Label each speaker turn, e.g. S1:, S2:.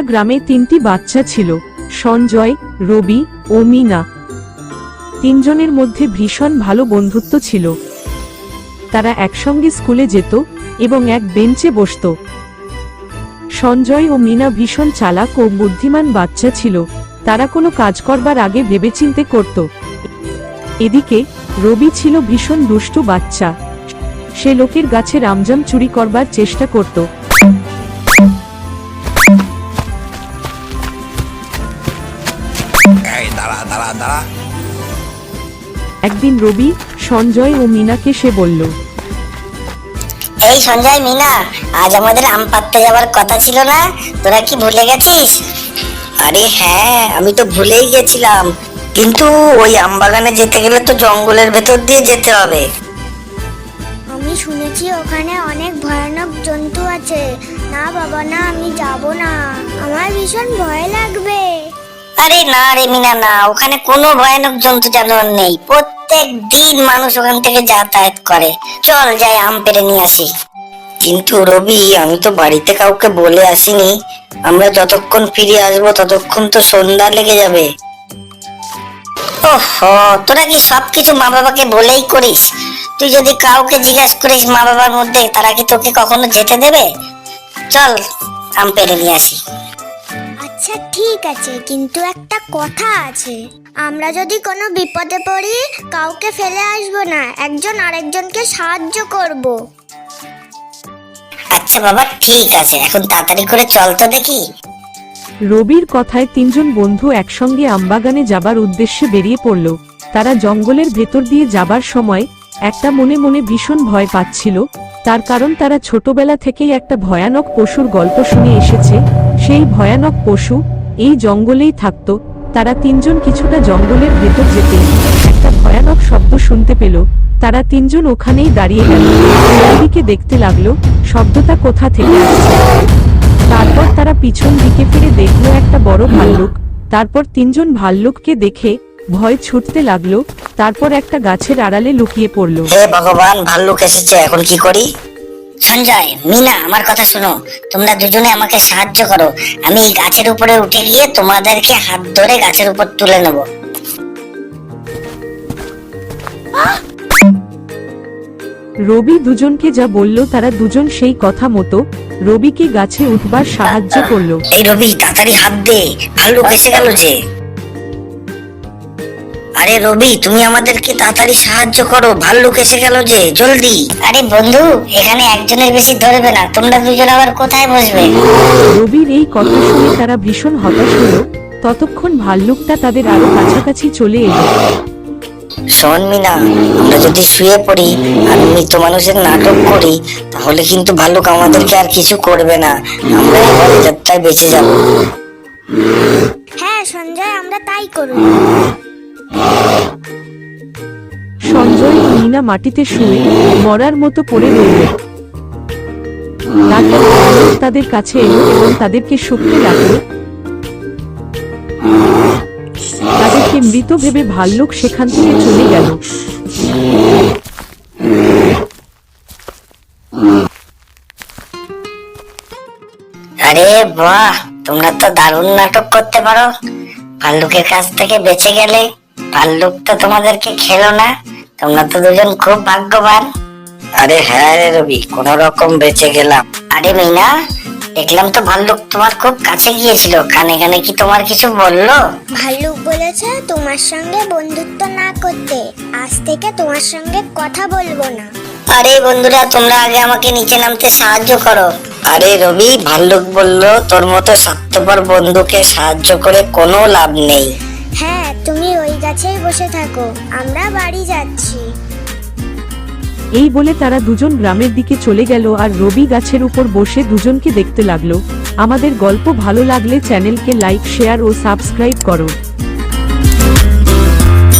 S1: গ্রামে তিনটি বাচ্চা ছিল, সঞ্জয়, রবি ও মিনা। তিনজনের মধ্যে ভীষণ ভালো বন্ধুত্ব ছিল। তারা একসঙ্গে স্কুলে যেত এবং এক বেঞ্চে বসত। সঞ্জয় ও মিনা ভীষণ চালাক ও বুদ্ধিমান বাচ্চা ছিল, তারা কোনো কাজ করবার আগে ভেবেচিন্তে করত। এদিকে, রবি ছিল ভীষণ দুষ্টু বাচ্চা। সে লোকের গাছের আমজাম চুরি করবার চেষ্টা করত।
S2: এই দাঁড়া দাঁড়া দাঁড়া।
S1: একদিন রবি সঞ্জয় ও মিনাকে সে বলল
S3: এই সঞ্জয় মিনা আজ আমাদের আম পাড়তে যাওয়ার কথা ছিল না? তোরা কি ভুলে গেছিস? আরে হ্যাঁ আমি তো ভুলেই গেছিলাম। কিন্তু ওই আম বাগানে যেতে গেলে তো জঙ্গলের ভেতর দিয়ে যেতে হবে।
S4: আমি শুনেছি ওখানে অনেক ভয়ানক জন্তু আছে। না বাবা না আমি যাব না। আমার ভীষণ ভয় লাগবে
S3: আরে না রে মিনা না। ওখানে কোনো ভয়ানক জন্তু জানোয়ার নেই। প্রত্যেক দিন মানুষ ওখান থেকে যাতায়াত করে। চল যাই আম পেড়ে নিয়ে আসি। কিন্তু রবি আমি তো বাড়িতে কাউকে বলে আসিনি। আমরা যতক্ষণ ফিরে আসব ততক্ষণ তো সন্ধ্যা লেগে যাবে। ওহো তোরা কি সবকিছু মা বাবাকে বলেই করিস? তুই যদি কাউকে জিজ্ঞাসা করিস মা বাবার মধ্যে তারা কি তোকে কখনো যেতে দেবে? চল আম পেড়ে নিয়ে আসি।
S4: আচ্ছা ঠিক আছে কিন্তু একটা কথা আছে। আমরা যদি কোনো বিপদে পড়ি কাউকে ফেলে আসব না একজন আরেকজনকে সাহায্য করব।
S3: আচ্ছা বাবা ঠিক আছে এখন তাড়াতাড়ি করে চল তো দেখি।
S1: রবির কথায় তিনজন বন্ধু একসঙ্গে আমবাগানে যাবার উদ্দেশ্যে বেরিয়ে পড়ল। তারা জঙ্গলের ভেতর দিয়ে যাবার সময় একটা মনে মনে ভীষণ ভয় পাচ্ছিল। তার কারণ তারা ছোটবেলা থেকেই একটা ভয়ানক পশুর গল্প শুনে এসেছে। সেই ভয়ানক পশু এই জঙ্গলেই থাকত। তারা তিনজন কিছুটা জঙ্গলের ভেতর যেতে একটা ভয়ানক শব্দ শুনতে পেল। তারা তিনজন ওখানেই দাঁড়িয়ে গেল। চারিদিকে দেখতে লাগল, শব্দটা কোথা থেকে তারপর তারা পিছন দিকে ফিরে দেখল একটা বড় ভাল্লুক। তারপর তিনজন ভাল্লুককে দেখে ভয় ছুটতে লাগল। তারপর একটা গাছের আড়ালে লুকিয়ে পড়ল।
S3: ভগবান, ভাল্লুক এসেছে, এখন কি করি? সঞ্জয় মিনা আমার কথা শোনো। তোমরা দুজনে আমাকে সাহায্য করো। আমি এই গাছের উপরে উঠে গিয়ে তোমাদেরকে হাত ধরে গাছের উপর তুলে নেব।
S1: রবি দুজনকে যা বলল তারা দুজন সেই কথা মতো রবিকে গাছে উঠবার সাহায্য করল।
S3: এই রবি তাড়াতাড়ি হাত দে। ভালো এসে গেল যে। আরে রবি তুমি আমাদেরকে তাড়াতাড়ি সাহায্য করো। ভাল্লুক এসে গেল যে জলদি। আরে বন্ধু এখানে একজনের বেশি ধরবে না তোমরা দুজন আবার কোথায় বসবে?
S1: রবির এই কথা শুনে তারা ভীষণ হতাশ হলো। ততক্ষণ ভাল্লুকটা তাদের আরও কাছাকাছি চলে এলো।
S3: শোন মিনা আমরা যদি শুয়ে পড়ি আর মৃত মানুষের নাটক করি তাহলে কিন্তু ভাল্লুক আমাদেরকে আর কিছু করবে না। আমরা এবারে যাত্রায় বেঁচে যাব।
S4: হ্যাঁ সঞ্জয় আমরা তাই করব।
S1: সঞ্জয় মিনা মাটিতে শুয়ে মরার মতো পড়ে রইল। তাদের কাছে এলো এবং তাদেরকে শুকতে লাগল। তাদেরকে মৃত ভেবে ভাল্লুক সেখান থেকে চলে গেল।
S3: আরে বাহ, তোমরা তো দারুণ নাটক করতে পারো। ভাল্লুকের কাছ থেকে বেঁচে গেলে ভাল্লুক তো তোমাদেরকে খেলো না। তোমরা তো দুজন খুব ভাগ্যবান। আরে হ্যাঁ রে রবি কোন রকম বেঁচে গেলাম। আরে মিনা দেখলাম তো ভাল্লুক তোমার খুব কাছে গিয়েছিল। কানে কানে কি তোমার কিছু বলল?
S4: ভাল্লুক বলেছে তোমার সঙ্গে বন্ধুত্ব না করতে। আজ থেকে তোমার সঙ্গে কথা বলব না।
S3: আরে বন্ধুরা তোমরা আগে আমাকে নিচে নামতে সাহায্য করো। আরে রবি ভাল্লুক বলল তোর মতো স্বার্থপর বন্ধুকে সাহায্য করে কোনো লাভ নেই।
S4: হ্যাঁ তুমি ওই গাছেই বসে থাকো। আমরা বাড়ি যাচ্ছি।
S1: এই বলে তারা দুজন গ্রামের দিকে চলে গেল আর রবি গাছের উপর বসে দুজনকে দেখতে লাগল। আমাদের গল্প ভালো লাগলে চ্যানেলকে লাইক, শেয়ার ও সাবস্ক্রাইব করো।